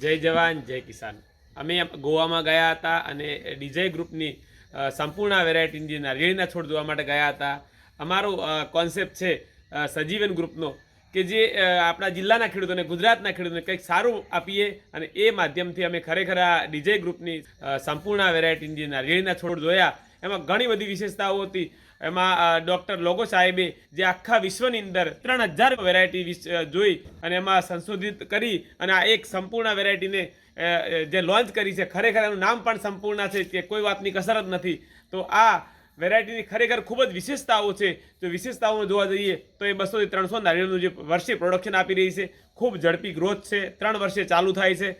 જય જવાન, જય કિસાન. અમે ગોવામાં ગયા હતા અને ડીજે ગ્રુપની સંપૂર્ણ વેરાયટીની નારિયેળીના છોડ જોવા માટે ગયા હતા. અમારો કોન્સેપ્ટ છે સજીવન ગ્રુપનો, કે જે આપણા જિલ્લાના ખેડૂતોને, ગુજરાતના ખેડૂતોને કંઈક સારું આપીએ અને એ માધ્યમથી અમે ખરેખર આ ડીજે ગ્રુપની સંપૂર્ણ વેરાયટીની નારિયેળીના છોડ જોયા એમાં ઘણી બધી વિશેષતાઓ હતી. એમાં ડૉક્ટર લોગો સાહેબે જે આખા વિશ્વની અંદર ત્રણ હજાર વેરાયટી જોઈ અને એમાં સંશોધિત કરી અને આ એક સંપૂર્ણ વેરાયટીને જે લોન્ચ કરી છે, ખરેખર એનું નામ પણ સંપૂર્ણ છે કે કોઈ વાતની કસરત નથી. તો આ વેરાયટીની ખરેખર ખૂબ જ વિશેષતાઓ છે. જો વિશેષતાઓ જોવા જઈએ તો એ બસોથી ત્રણસો નારિયેળનું જે વર્ષે પ્રોડક્શન આપી રહી છે, ખૂબ ઝડપી ગ્રોથ છે. ત્રણ વર્ષે ચાલુ થાય છે.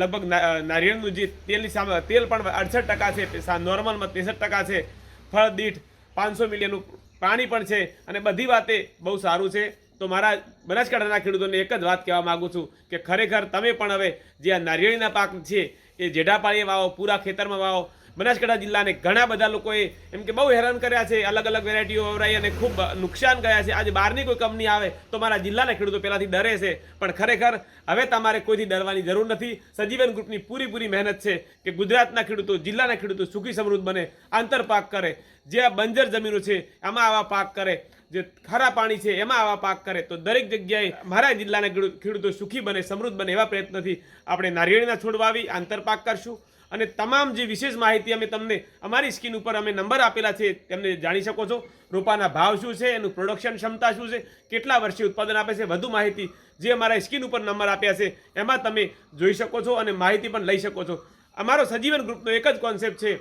લગભગ નારિયેળનું જે તેલની સામે, તેલ પણ અડસઠ ટકા છે નોર્મલમાં ત્રેસઠ ટકા છે. ફળ, દીઠ પાંચસો મિલિયનનું પાણી પણ છે અને બધી વાતે બહુ સારું છે. તો મારા બનાસકાંઠાના ખેડૂતોને એક જ વાત કહેવા માગું છું કે ખરેખર તમે પણ હવે જે આ નારિયેળીના પાક છે, એ જેઢાપાળીએ વાવો, પૂરા ખેતરમાં વાવો બનાસકાંઠા જિલ્લાને ઘણા બધા લોકોએ એમ કે બહુ હેરાન કર્યા છે, અલગ અલગ વેરાયટીઓ વવરાઈ અને ખૂબ નુકસાન ગયા છે. આજે બહારની કોઈ કંપની આવે તો મારા જિલ્લાના ખેડૂતો પહેલાંથી ડરે છે, પણ ખરેખર હવે તમારે કોઈથી ડરવાની જરૂર નથી. સજીવન ગ્રુપની પૂરીપૂરી મહેનત છે કે ગુજરાતના ખેડૂતો, જિલ્લાના ખેડૂતો સુખી સમૃદ્ધ બને આંતરપાક કરે, જે આ બંજર જમીનો છે એમાં આવા પાક કરે, જે ખારા પાણી છે એમાં આવા પાક કરે, તો દરેક જગ્યાએ મારા જિલ્લાના ખેડૂતો સુખી બને, સમૃદ્ધ બને એવા પ્રયત્નથી આપણે નારિયેળીના છોડ વાવી આંતરપાક કરશું. અને તમામ જે વિશેષ માહિતી અમે તમને અમારી સ્કીન ઉપર અમે નંબર આપેલા છે, તેમને જાણી શકો છો. રોપાના ભાવ શું છે, એનું પ્રોડક્શન ક્ષમતા શું છે, કેટલા વર્ષે ઉત્પાદન આપે છે, વધુ માહિતી જે અમારા સ્કીન ઉપર નંબર આપ્યા છે, એમાં તમે જોઈ શકો છો અને માહિતી પણ લઈ શકો છો. અમારો સજીવન ગ્રુપનો એક જ કોન્સેપ્ટ છે,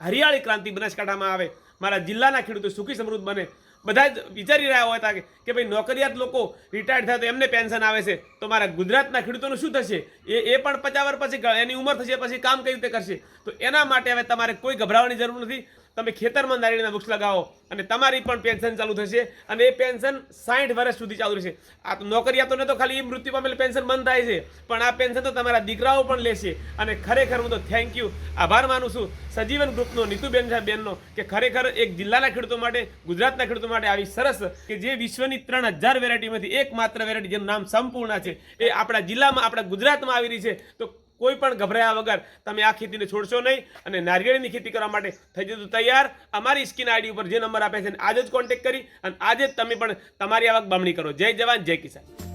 હરિયાળી ક્રાંતિ બનાસકાંઠામાં આવે. મારા જિલ્લાના ખેડૂતો સુખી સમૃદ્ધ બને. બધા જ વિચારી રહ્યા હોય હતા કે ભાઈ નોકરિયાત લોકો રિટાયર્ડ થાય તો એમને પેન્શન આવે છે. તો મારા ગુજરાતના ખેડૂતોનું શું થશે? એ એ પણ પચાસ વર્ષ પછી એની ઉંમર થશે પછી કામ કઈ રીતે કરશે? તો એના માટે હવે તમારે કોઈ ગભરાવાની જરૂર નથી. તમે ખેતરમાં નારિયેળના વૃક્ષ લગાવો અને તમારી પણ પેન્શન ચાલુ થશે અને એ પેન્શન સાઠ વર્ષ સુધી ચાલુ રહેશે. આ તો નોકરિયાતોને તો ખાલી એ મૃત્યુ પામેલ પેન્શન બંધ થાય છે. પણ આ પેન્શન તો તમારા દીકરાઓ પણ લેશે. અને ખરેખર હું તો થેન્ક યુ આભાર માનું છું. સજીવન ગ્રુપનો નીતુબેન બેનનો કે ખરેખર એક જિલ્લાના ખેડૂતો માટે, ગુજરાતના ખેડૂતો માટે આવી સરસ કે જે વિશ્વની ત્રણ હજાર વેરાયટીમાંથી એકમાત્ર વેરાયટી જેનું નામ સંપૂર્ણ છે, એ આપણા જિલ્લામાં, આપણા ગુજરાતમાં આવી રહી છે. તો કોઈ પણ ગભરાયા વગર તમે આ ખેતીને છોડશો નહીં અને નારિયેળની ખેતી કરવા માટે થઈ જતું તૈયાર. અમારી સ્કીન આઈડી ઉપર જે નંબર આપે છે આજે જ કોન્ટેક્ટ કરી અને આજે જ તમે પણ તમારી આવક બમણી કરો. જય જવાન, જય કિસાન.